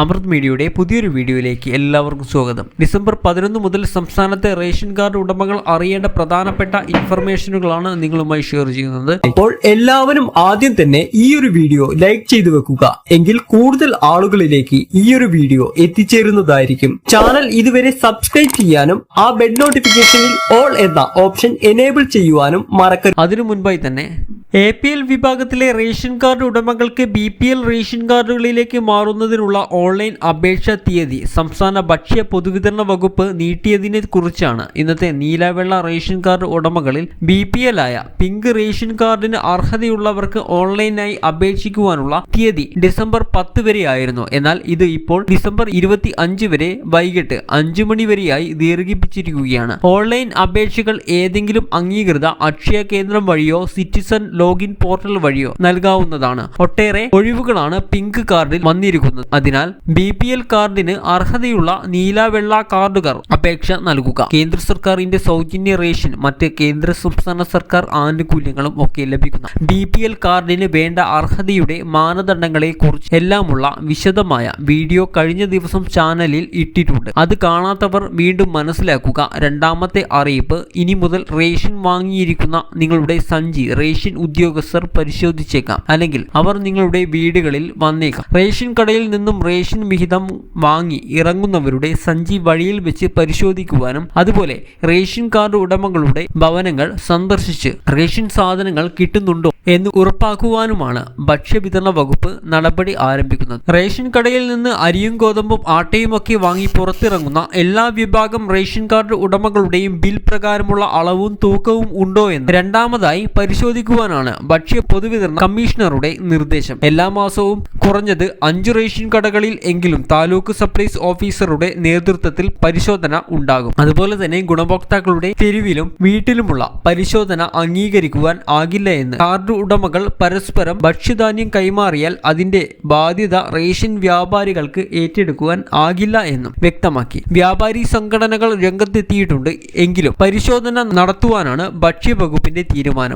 അമൃത് മീഡിയയുടെ പുതിയൊരു വീഡിയോയിലേക്ക് എല്ലാവർക്കും സ്വാഗതം. ഡിസംബർ പതിനൊന്ന് മുതൽ സംസ്ഥാനത്തെ റേഷൻ കാർഡ് ഉടമകൾ അറിയേണ്ട പ്രധാനപ്പെട്ട ഇൻഫർമേഷനുകളാണ് നിങ്ങളുമായി ഷെയർ ചെയ്യുന്നത്. അപ്പോൾ എല്ലാവരും ആദ്യം തന്നെ ഈ ഒരു വീഡിയോ ലൈക്ക് ചെയ്തു വെക്കുക. എങ്കിൽ കൂടുതൽ ആളുകളിലേക്ക് ഈ ഒരു വീഡിയോ എത്തിച്ചേരുന്നതായിരിക്കും. ചാനൽ ഇതുവരെ സബ്സ്ക്രൈബ് ചെയ്യാനും ആ ബെഡ് നോട്ടിഫിക്കേഷനിൽ ഓൾ എന്ന ഓപ്ഷൻ എനേബിൾ ചെയ്യുവാനും മറക്കരുത്. അതിനു മുൻപായി തന്നെ എ പി എൽ വിഭാഗത്തിലെ റേഷൻ കാർഡ് ഉടമകൾക്ക് ബി പി എൽ റേഷൻ കാർഡുകളിലേക്ക് മാറുന്നതിനുള്ള ഓൺലൈൻ അപേക്ഷാ തീയതി സംസ്ഥാന ഭക്ഷ്യ പൊതുവിതരണ വകുപ്പ് നീട്ടിയതിനെ കുറിച്ചാണ് ഇന്നത്തെ നീലവെള്ള റേഷൻ കാർഡ് ഉടമകളിൽ ബി പി എൽ ആയ പിങ്ക് റേഷൻ കാർഡിന് അർഹതയുള്ളവർക്ക് ഓൺലൈനായി അപേക്ഷിക്കുവാനുള്ള തീയതി ഡിസംബർ പത്ത് വരെയായിരുന്നു. എന്നാൽ ഇത് ഇപ്പോൾ ഡിസംബർ ഇരുപത്തി അഞ്ച് വരെ വൈകിട്ട് അഞ്ചു മണി വരെയായി ദീർഘിപ്പിച്ചിരിക്കുകയാണ്. ഓൺലൈൻ അപേക്ഷകൾ ഏതെങ്കിലും അംഗീകൃത അക്ഷയ കേന്ദ്രം വഴിയോ സിറ്റിസൺ ലോഗിൻ പോർട്ടൽ വഴിയോ നൽകാവുന്നതാണ്. ഒട്ടേറെ ഒഴിവുകളാണ് പിങ്ക് കാർഡിൽ വന്നിരിക്കുന്നത്. അതിനാൽ ബി പി എൽ കാർഡിന് അർഹതയുള്ള നീല വെള്ള കാർഡുകാർ അപേക്ഷ നൽകുക. കേന്ദ്ര സർക്കാരിന്റെ സൗജന്യ റേഷൻ മറ്റ് കേന്ദ്ര സംസ്ഥാന സർക്കാർ ആനുകൂല്യങ്ങളും ഒക്കെ ലഭിക്കുന്ന ബി പി എൽ കാർഡിന് വേണ്ട അർഹതയുടെ മാനദണ്ഡങ്ങളെ കുറിച്ച് എല്ലാമുള്ള വിശദമായ വീഡിയോ കഴിഞ്ഞ ദിവസം ചാനലിൽ ഇട്ടിട്ടുണ്ട്. അത് കാണാത്തവർ വീണ്ടും മനസ്സിലാക്കുക. രണ്ടാമത്തെ അറിയിപ്പ് ഇനി മുതൽ റേഷൻ വാങ്ങിയിരിക്കുന്ന നിങ്ങളുടെ സഞ്ചി റേഷൻ ഉദ്യോഗസ്ഥർ പരിശോധിച്ചേക്കാം. അല്ലെങ്കിൽ അവർ നിങ്ങളുടെ വീടുകളിൽ വന്നേക്കാം. റേഷൻ കടയിൽ നിന്നും റേഷൻ വിഹിതം വാങ്ങി ഇറങ്ങുന്നവരുടെ സഞ്ചി വഴിയിൽ വെച്ച് പരിശോധിക്കുവാനും അതുപോലെ റേഷൻ കാർഡ് ഉടമകളുടെ ഭവനങ്ങൾ സന്ദർശിച്ച് റേഷൻ സാധനങ്ങൾ കിട്ടുന്നുണ്ടോ എന്ന് ഉറപ്പാക്കുവാനുമാണ് ഭക്ഷ്യവിതരണ വകുപ്പ് നടപടി ആരംഭിക്കുന്നത്. റേഷൻ കടയിൽ നിന്ന് അരിയും ഗോതമ്പും ആട്ടയും ഒക്കെ വാങ്ങി പുറത്തിറങ്ങുന്ന എല്ലാ വിഭാഗം റേഷൻ കാർഡ് ഉടമകളുടെയും ബിൽ പ്രകാരമുള്ള അളവും തൂക്കവും ഉണ്ടോ എന്ന് രണ്ടാമതായി പരിശോധിക്കുവാനാണ് ഭക്ഷ്യ പൊതുവിതരണ കമ്മീഷണറുടെ നിർദ്ദേശം. എല്ലാ മാസവും കുറഞ്ഞത് അഞ്ചു റേഷൻ കടകളിൽ എങ്കിലും താലൂക്ക് സപ്ലൈസ് ഓഫീസറുടെ നേതൃത്വത്തിൽ പരിശോധന ഉണ്ടാകും. അതുപോലെ തന്നെ ഗുണഭോക്താക്കളുടെ തെരുവിലും വീട്ടിലുമുള്ള പരിശോധന അംഗീകരിക്കുവാൻ ആകില്ല എന്ന് കാർഡ് ഉടമകൾ പരസ്പരം ഭക്ഷ്യധാന്യം കൈമാറിയാൽ അതിന്റെ ബാധ്യത റേഷൻ വ്യാപാരികൾക്ക് ഏറ്റെടുക്കുവാൻ ആകില്ല എന്നും വ്യക്തമാക്കി. വ്യാപാരി സംഘടനകൾ രംഗത്തെത്തിയിട്ടുണ്ട്. എങ്കിലും പരിശോധന നടത്തുവാനാണ് ഭക്ഷ്യവകുപ്പിന്റെ തീരുമാനം.